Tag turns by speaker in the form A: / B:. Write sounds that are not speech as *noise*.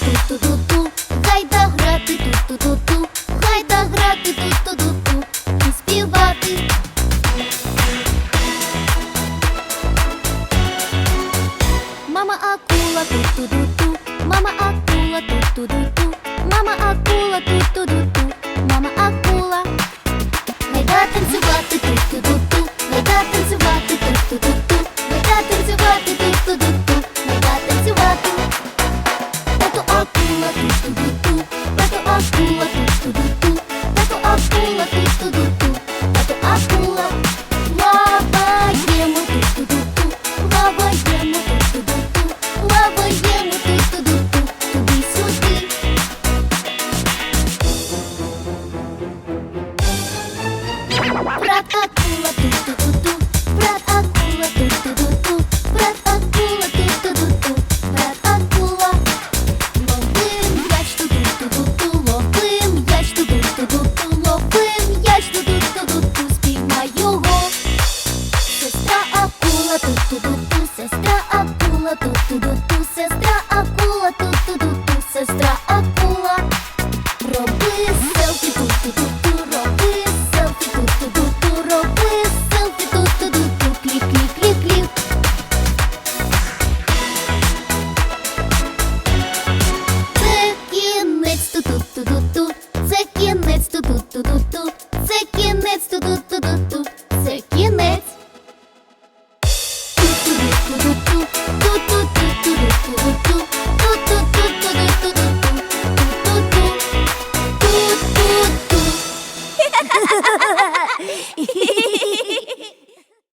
A: ту-ту-ту-ту, гайда грати, ту-ту-ту-ту, гайда грати, ту-ту-ту-ту, і співати. Мама акула, ту-ту-ту-ту, мама акула, ту-ту-ту-ту, мама акула, ту-ту-ту-ту, мама акула. Гайда танцювати, ту-ту-ту-ту, гайда танцювати, ту-ту-ту-ту, гайда танцювати, ту-ту-ту. Ratatouille, кінець ту-ту-ту-ду-ту, це кінець ту-ту-ту-ду-ту, це кінець ту-ту-ту-ду-ту, це кінець. Ту-ту-ду-ту-ду-ту, ту-ту-ту-ту-ду-ту, ту-ту-ту-ту-ду-ту-ду-ту, ту-ту-ту, ту-ту-ту. *laughs*